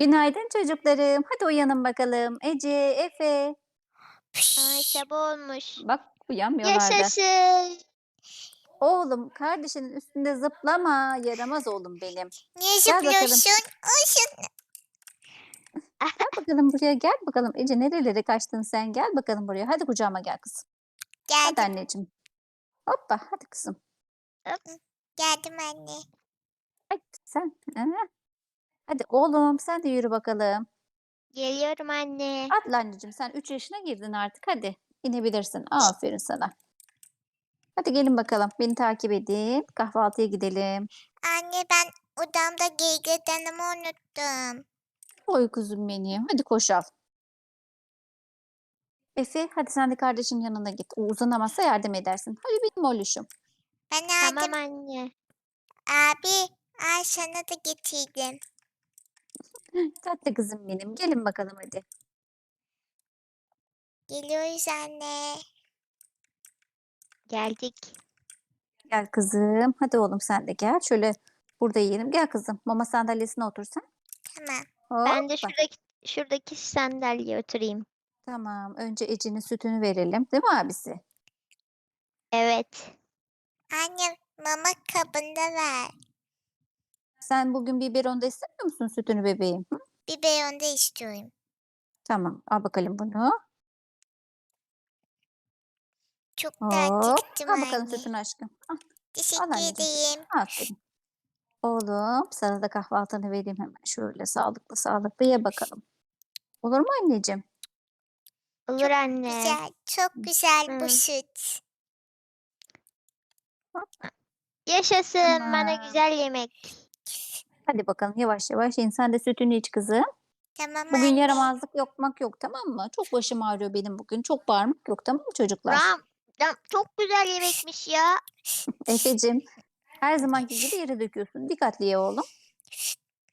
Günaydın çocuklarım. Hadi uyanın bakalım. Ece, Efe. Ay sabah olmuş. Bak uyanmıyorlar da. Yaşasın. Oğlum kardeşinin üstünde zıplama. Yaramaz oğlum benim. Niye Gel bakalım. zıplıyorsun? Olsun. Gel bakalım buraya gel bakalım. Ece nerelere kaçtın sen? Gel bakalım buraya. Hadi kucağıma gel kızım. Hadi Geldim, anneciğim. Hoppa hadi kızım. geldim anne. Hadi sen. ha? Hadi oğlum sen de yürü bakalım. Geliyorum anne. Hadi anneciğim sen 3 yaşına girdin artık. Hadi inebilirsin. Aferin sana. Hadi gelin bakalım. Beni takip edin. Kahvaltıya gidelim. Anne ben odamda gergedanımı unuttum. Oy kuzum benim. Hadi koş al. Efe hadi sen de kardeşin yanına git. O uzanamazsa yardım edersin. Hadi benim oğluşum. Ben Tamam anne. Abi ay sana da getirdim. Tatlı kızım benim. Gelin bakalım hadi. Geliyoruz anne. Geldik. Gel kızım. Hadi oğlum sen de gel. Şöyle burada yiyelim. Gel kızım. Mama sandalyesine otur sen. Tamam. Ben de şuradaki şuradaki sandalyeye oturayım. Tamam. Önce Ece'nin sütünü verelim. Değil mi abisi? Evet. Anne mama kabında ver. Sen bugün biberonda istemiyor musun sütünü bebeğim? Hı? Biberon da istiyorum. Tamam. Al bakalım bunu. Çok Hop. çıktım Al bakalım anne. sütünü aşkım. Al. Teşekkür anneciğim. ederim. Aferin. Oğlum sana da kahvaltını vereyim hemen. Şöyle sağlıklı sağlıklı ye bakalım. Olur mu anneciğim? Olur anne. Güzel, çok güzel bu Hı. süt. Yaşasın bana Tamam. güzel yemek. Hadi bakalım yavaş yavaş in. Sen de sütünü iç kızım. Tamam Bugün anne. yaramazlık yapmak yok tamam mı? Çok başım ağrıyor benim bugün. Çok bağırmak yok tamam mı çocuklar? Ram, ram, çok güzel yemekmiş ya. Efe'cim her zamanki gibi yere döküyorsun. Dikkatli ye oğlum.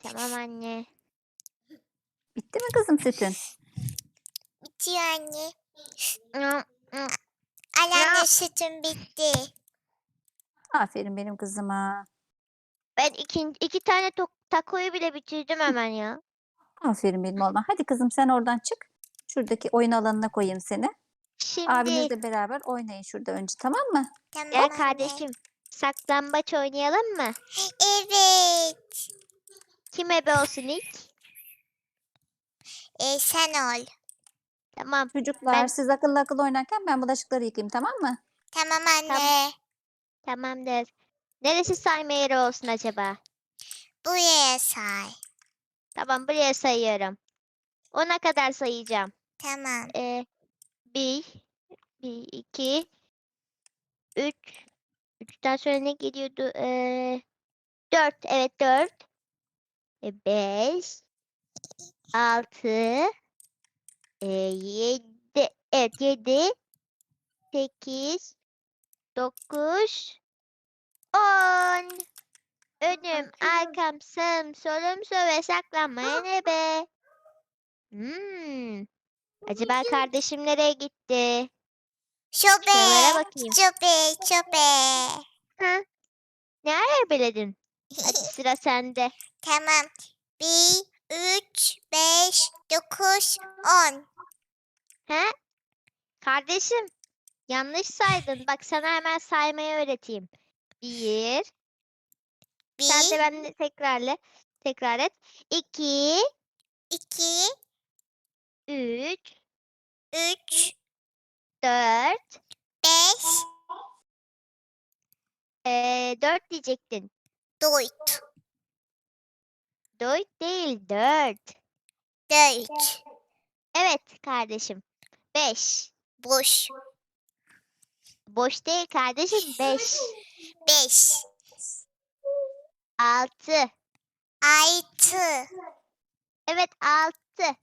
Tamam anne. Bitti mi kızım sütün? Bitiyor anne. Al anne sütüm bitti. Aferin benim kızıma. Ben iki, iki tane to- takoyu bile bitirdim hemen ya. Aferin benim oğluma. Hadi kızım sen oradan çık. Şuradaki oyun alanına koyayım seni. Şimdi Abinizle beraber oynayın şurada önce tamam mı? Tamam gel anne. kardeşim saklambaç oynayalım mı? Evet. Kim ebe olsun ilk? E, sen ol. Tamam. Çocuklar Ben- siz akıllı akıllı oynarken ben bulaşıkları yıkayayım tamam mı? Tamam anne. Tamamdır. Neresi sayma yeri olsun acaba? Buraya say. Tamam buraya sayıyorum. Ona kadar sayacağım. Tamam. Ee, bir, bir, iki, üç. Üçten sonra ne geliyordu? Ee, dört. Evet dört. E, beş, altı, e, yedi. Evet yedi, sekiz, dokuz, on. Önüm, arkam, sağım, solum, söve saklanmayan ebe. Hmm. Acaba kardeşim nereye gitti? Şobe. Şuralara bakayım. Şobe. Ha? Ne ara beledin? Hadi sıra sende. tamam. Bir, üç, beş, dokuz, on. He? Kardeşim, yanlış saydın. Bak sana hemen saymayı öğreteyim. Bir, sen de Bir, ben de tekrarla. Tekrar et. İki, iki, üç, üç, dört. beş, Ee, dört diyecektin. dört. Dört değil, dört. Dört. Evet kardeşim. Beş. Boş. Boş değil kardeşim. Beş. Beş. Altı. Altı. Evet altı.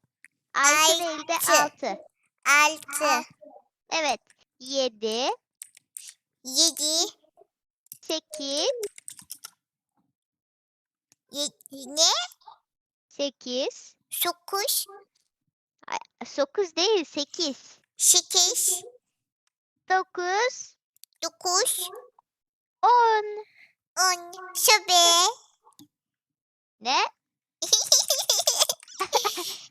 Altı değil de Altı. altı. Altı. Evet. Yedi. Yedi. Sekiz. Ye- ne? Sekiz. Dokuz. Dokuz değil sekiz. Sekiz. Dokuz. Dokuz. On. On. Şobe. Ne?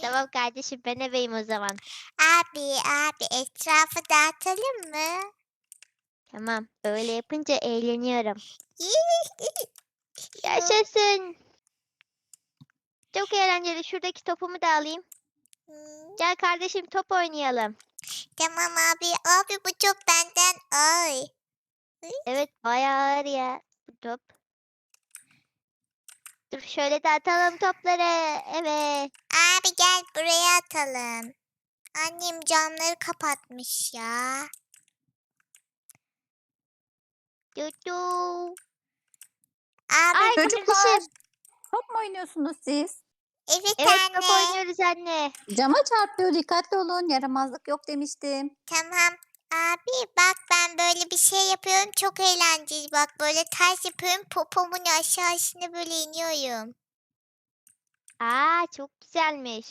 Tamam kardeşim ben ebeyim o zaman. Abi abi etrafı dağıtalım mı? Tamam. Öyle yapınca eğleniyorum. Yaşasın. Çok eğlenceli. Şuradaki topumu da alayım. Hmm, Gel kardeşim top oynayalım. Tamam abi. Abi bu çok benden ay. Evet bayağı ağır ya bu top. Dur şöyle de atalım topları. Evet. Abi gel buraya atalım. Annem camları kapatmış ya. Tutu. Abi Ay Çocuklar. Top mu oynuyorsunuz siz? Evet, Evet anne. top oynuyoruz anne. Cama çarpıyor dikkatli olun. Yaramazlık yok demiştim. Tamam. Abi bak ben böyle bir şey yapıyorum. Çok eğlenceli. Bak böyle ters yapıyorum. Popomun aşağısına böyle iniyorum. Aa çok güzelmiş.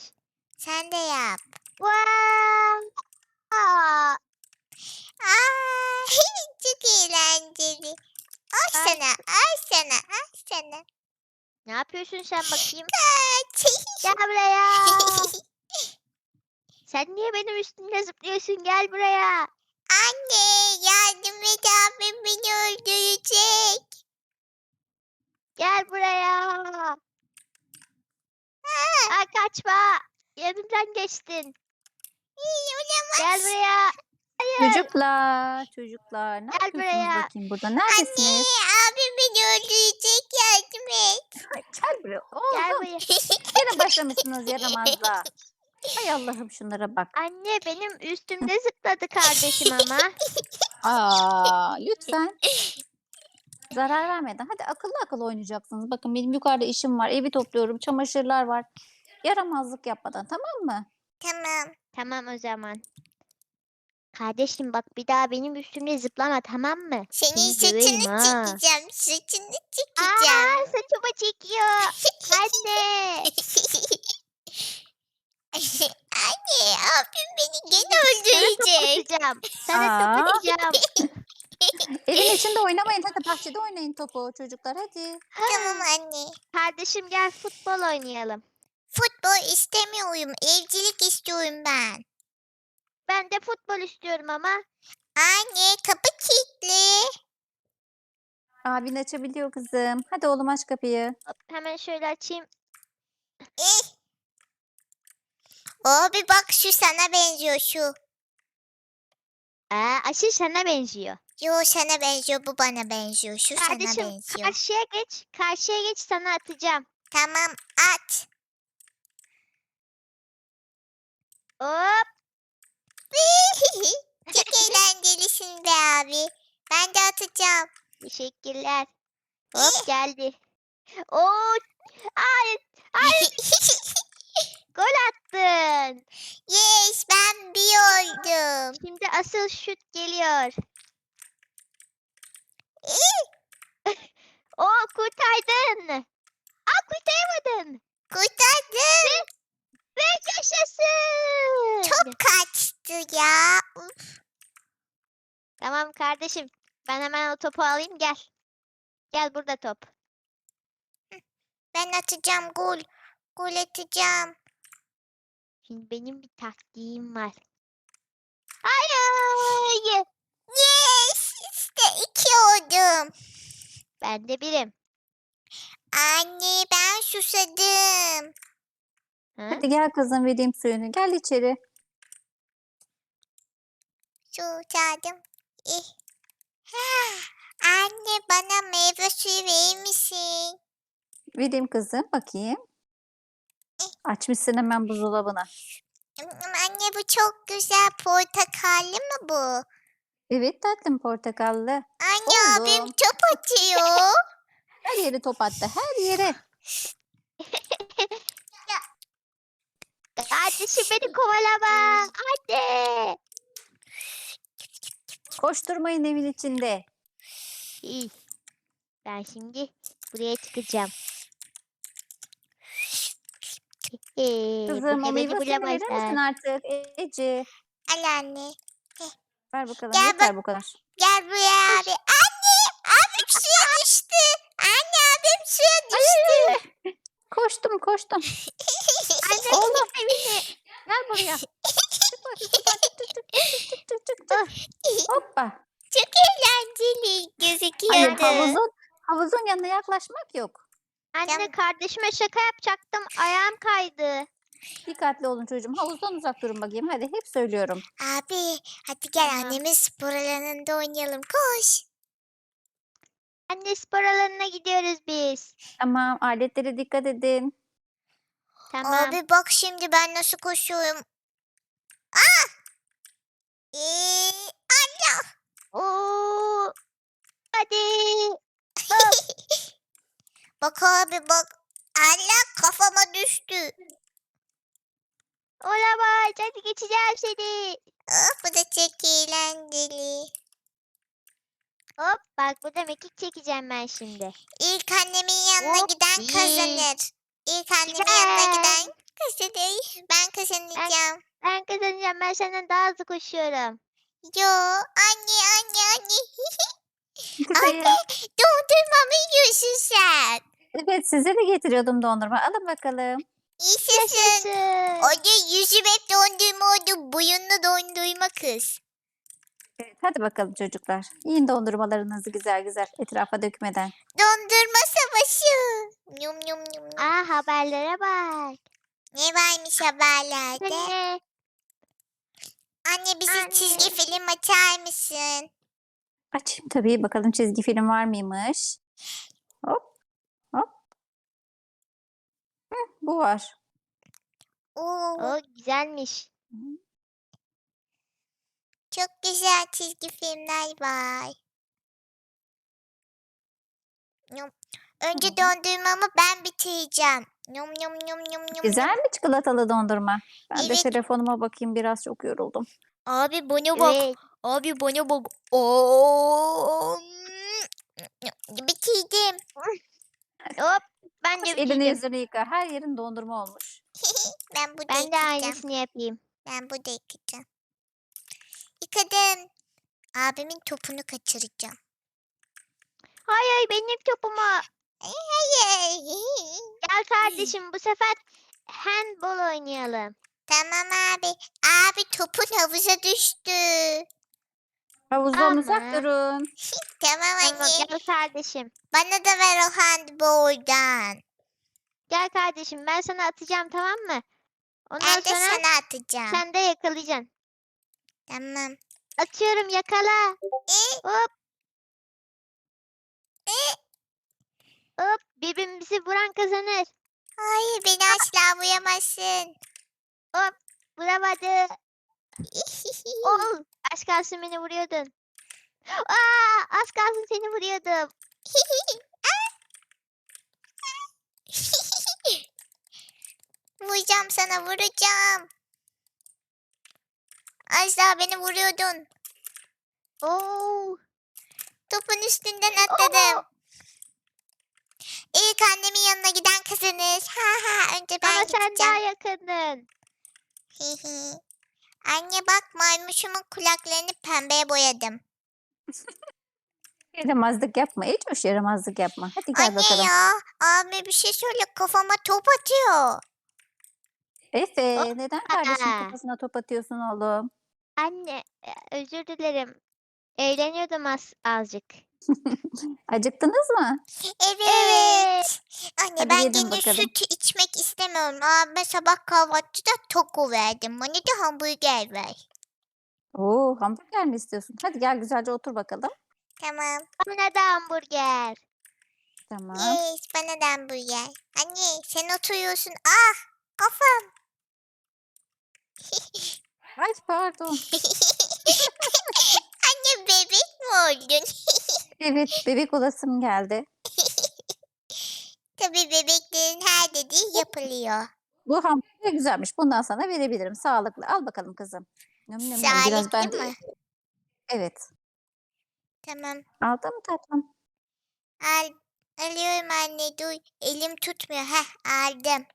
Sen de yap. Wow. Aa, Aa, çok eğlenceli. Al Ay. sana, al sana, al sana. ne yapıyorsun sen bakayım? Kaç. Gel buraya. Sen niye benim üstümde zıplıyorsun? Gel buraya. Anne yardım et abim beni öldürecek. Gel buraya. Aa, kaçma. Yanımdan geçtin. İyi, Gel olamaz. buraya. Hayır. Çocuklar, çocuklar. Ne Gel yapıyorsunuz buraya. bakayım burada? Anne Neredesiniz? abim beni öldürecek Ay, Gel buraya. Gel buraya. Yine başlamışsınız yaramazla. Hay Allah'ım şunlara bak. Anne benim üstümde zıpladı kardeşim ama. Aa, lütfen. Zarar vermeden. Hadi akıllı akıllı oynayacaksınız. Bakın benim yukarıda işim var. Evi topluyorum. Çamaşırlar var. Yaramazlık yapmadan tamam mı? Tamam. Tamam o zaman. Kardeşim bak bir daha benim üstümde zıplama tamam mı? Senin Seni döveyim saçını ha. çekeceğim. Saçını çekeceğim. Aa saçımı çekiyor. Anne. Anne abim beni gene Sana top öldürecek. atacağım. Sana Aa. top atacağım. Evin içinde oynamayın. Hadi bahçede oynayın topu çocuklar hadi. tamam anne. Kardeşim gel futbol oynayalım. Futbol istemiyorum. Evcilik istiyorum ben. Ben de futbol istiyorum ama. Anne kapı kilitli. Abin açabiliyor kızım. Hadi oğlum aç kapıyı. Hop, hemen şöyle açayım. Eh. Abi bak şu sana benziyor şu. Aa, aşı sana benziyor. Yo sana benziyor bu bana benziyor. Şu sana Kardeşim benziyor. karşıya geç. Karşıya geç sana atacağım. Tamam at. Hop. Çok eğlencelisin be abi. Ben de atacağım. Teşekkürler. Hop geldi. Oo. Ay, ay gol attın. yes ben bir oldum. Şimdi asıl şut geliyor. Oo kurtardın. Aa kurtaramadın. Kurtardım. Ve yaşasın. Top kaçtı ya. Uf, Tamam kardeşim. Ben hemen o topu alayım gel. Gel burada top. Ben atacağım gol. Gol atacağım. Şimdi benim bir taktiğim var. Hayır. Yes işte iki oldum. Ben de birim. Anne ben susadım. Ha? Hadi gel kızım vereyim suyunu. Gel içeri. Susadım. Eh. Ha, Anne bana meyve suyu verir misin? Vereyim kızım. Bakayım. Açmışsın hemen buzdolabına. Anne bu çok güzel portakallı mı bu? Evet tatlım portakallı. Anne abim Oğlum. top atıyor. Her yere top attı. Her yere. Kardeşim beni kovalama. Anne. Koşturmayın evin içinde. İyi. Ben şimdi buraya çıkacağım. Kızım o meyve suyunu verir misin artık? Ece. Al anne. Ver bakalım. Gel Yeter bu kadar. Gel buraya abi. Anne abim suya düştü. Anne abim suya düştü. Koştum koştum. Anne Oğlum. Gel buraya. Çık bakayım. Çık, çık, çık, çık, çık, çık, çık, çık. Hoppa. Çok eğlenceli Hayır gözüküyordu. Havuzun, havuzun yanına yaklaşmak yok. Anne Tamam. kardeşime şaka yapacaktım. Ayağım kaydı. Dikkatli olun çocuğum. Havuzdan uzak durun bakayım. Hadi hep söylüyorum. Abi hadi gel Tamam. annemin spor alanında oynayalım. Koş. Anne spor alanına gidiyoruz biz. Tamam aletlere dikkat edin. Tamam. Abi bak şimdi ben nasıl koşuyorum. Ah! Ee, Allah. Oo. Hadi. Bak abi bak. Allah kafama düştü. Olamaz. Hadi geçeceğim seni. Ah, bu da çok eğlenceli. Hop bak burada mekik çekeceğim ben şimdi. İlk annemin yanına Hop, giden kazanır. İlk annemin yanına Güzel. giden kazanır. Ben kazanacağım. Ben kazanacağım. Ben senden daha hızlı koşuyorum. Yo anne anne anne. Kuzey, Dondurmamı yiyorsun sen. Evet size de getiriyordum dondurma. Alın bakalım. İyisizsin. Yaşasın. Hadi yüzüm hep dondurma oldu. Buyunlu dondurma kız. Evet, hadi bakalım çocuklar. Yiyin dondurmalarınızı güzel güzel. Etrafa dökmeden. Dondurma savaşı. Yum yum yum. yum. Aa haberlere bak. Ne varmış haberlerde? Anne. Anne bize Anne. çizgi film açar mısın? Açayım tabii. Bakalım çizgi film var mıymış? Hop. Hop. Hı, bu var. Oo, O güzelmiş. çok güzel çizgi filmler var. Yum. Önce dondurmamı ben bitireceğim. Yum yum yum yum yum. Güzel mi çikolatalı dondurma? Ben de Evet. telefonuma bakayım biraz çok yoruldum. Abi bana bak. Evet. Abi bana bak. Oo. Bitirdim. Hop. Ben de Elini bitirdim. yüzünü yıka. Her yerin dondurma olmuş. Ben burada Ben de aynısını yapayım. Ben burada yıkayacağım. Yıkadım. Abimin topunu kaçıracağım. Hayır benim topuma. Gel kardeşim bu sefer handball oynayalım. tamam abi. Abi topun havuza düştü. Havuzdan uzak Ama- durun. Tamam Tamam anne. gel kardeşim. Bana da ver o handboldan. Gel kardeşim ben sana atacağım tamam mı? Ondan Ben de sonra sana atacağım. sen de yakalayacaksın. Tamam. Atıyorum yakala. E, Hop. e. Hop birbirimizi vuran kazanır. Hayır beni asla vuyamazsın. Vuramadı. Ol. Az kalsın beni vuruyordun. Aa, az kalsın seni vuruyordum. Vuracağım sana vuracağım. Az daha beni vuruyordun. Oo. Topun üstünden atladım. Oo. İlk annemin yanına giden kazanır. Ha ha önce ben Ama sen daha gideceğim. yakındın. Anne bak maymuşumun kulaklarını pembeye boyadım. Yaramazlık yapma. Hiç hoş yaramazlık yapma. Hadi gel Anne bakalım. ya abi bir şey söyle kafama top atıyor. Efe Hop. neden kardeşin Aa. kafasına top atıyorsun oğlum? Anne e, özür dilerim. Eğleniyordum az, azıcık. Acıktınız mı? Evet. Evet. Anne Hadi ben gene bakalım. süt içmek istemiyorum. Abime sabah kahvaltıda toko verdim. Bana da hamburger ver. Oo hamburger mi istiyorsun? Hadi gel güzelce otur bakalım. Tamam. Bana da hamburger. Tamam. Yes bana da hamburger. Anne sen oturuyorsun. Ah kafam. Ay pardon. Anne bebek mi oldun? Evet bebek olasım geldi. Tabii bebeklerin her dediği yapılıyor. Bu hamburger güzelmiş. Bundan sana verebilirim. Sağlıklı. Al bakalım kızım. Yum, yum. Biraz ben Sağlıklı de... mı? Evet. Tamam. Aldın mı tatlım? Al, alıyorum anne dur. Elim tutmuyor. Heh aldım.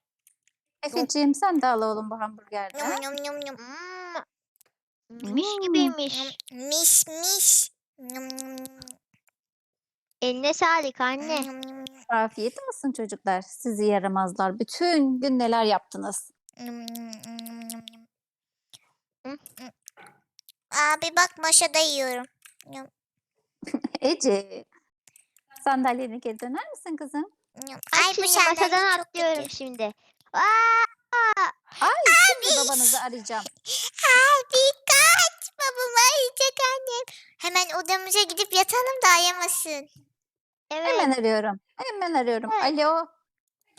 Efeciğim sen de al oğlum bu hamburgerden. Yum yum yum yum. Hmm. Mis Hmm. gibiymiş. Mis mis. Yum yum yum. Eline sağlık anne. Afiyet olsun çocuklar. Sizi yaramazlar. Bütün gün neler yaptınız? Abi bak maşada yiyorum. Ece. Sandalyene geri döner misin kızım? Ay Ay bu şimdi sandalye masadan çok atlıyorum kötü. şimdi. Aa! Ay şimdi babanızı arayacağım. Abi kaç. Babam arayacak annem. Hemen odamıza gidip yatalım da ayamasın. Evet. Hemen arıyorum. Hemen arıyorum. Evet. Alo.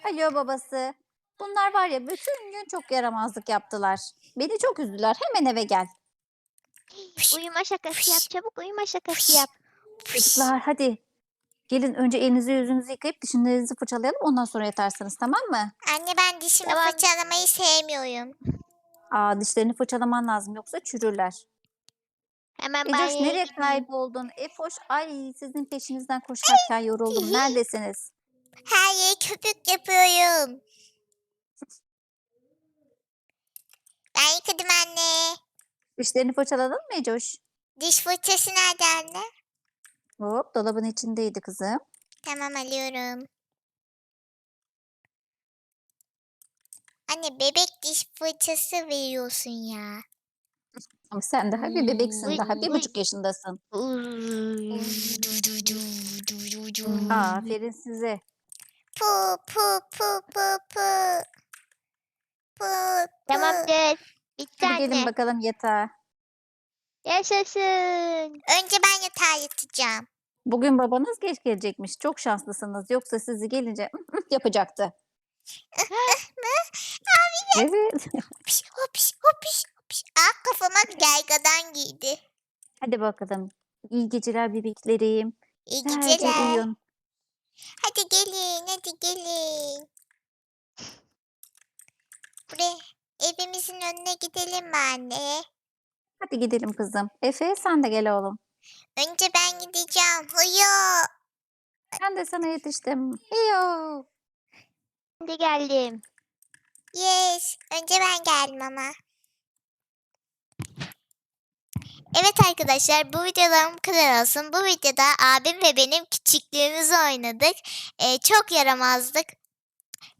Alo babası. Bunlar var ya bütün gün çok yaramazlık yaptılar. Beni çok üzdüler. Hemen eve gel. Uyuma şakası yap çabuk uyuma şakası yap. Çocuklar hadi. Gelin önce elinizi yüzünüzü yıkayıp dişlerinizi fırçalayalım. Ondan sonra yatarsınız tamam mı? Anne ben dişimi Tamam. fırçalamayı sevmiyorum. Aa dişlerini fırçalaman lazım yoksa çürürler. Hemen Ecoş banyoya nereye kayboldun? Efoş ay sizin peşinizden koşarken yoruldum. Neredesiniz? Her yere köpük yapıyorum. Ben yıkadım anne. Dişlerini fırçaladın mı Ecoş? Diş fırçası nerede anne? Hop dolabın içindeydi kızım. Tamam alıyorum. Anne bebek diş fırçası veriyorsun ya. Ama sen daha bir bebeksin. Daha bir buçuk yaşındasın. Aferin size. Pu pu pu pu pu. Pu pu. Tamamdır. Bitti Hadi gelin anne. bakalım yatağa. Yaşasın. Önce ben yatağa yatacağım. Bugün babanız geç gelecekmiş. Çok şanslısınız. Yoksa sizi gelince yapacaktı. evet. Hopiş hopiş hopiş hopiş. Ah kafama gergadan giydi. Hadi bakalım. İyi geceler bebeklerim. İyi geceler. uyuyun. Hadi gelin hadi gelin. Buraya evimizin önüne gidelim mi anne? Hadi gidelim kızım. Efe sen de gel oğlum. Önce ben gideceğim. Huyo. Ben de sana yetiştim. Heyo. Şimdi geldim. Yes. Önce ben geldim ama. Evet arkadaşlar bu videolarım bu kadar olsun. Bu videoda abim ve benim küçüklüğümüzü oynadık. Ee, çok yaramazdık.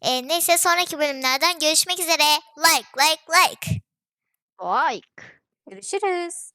Ee, neyse sonraki bölümlerden görüşmek üzere. Like like like. Like. Görüşürüz.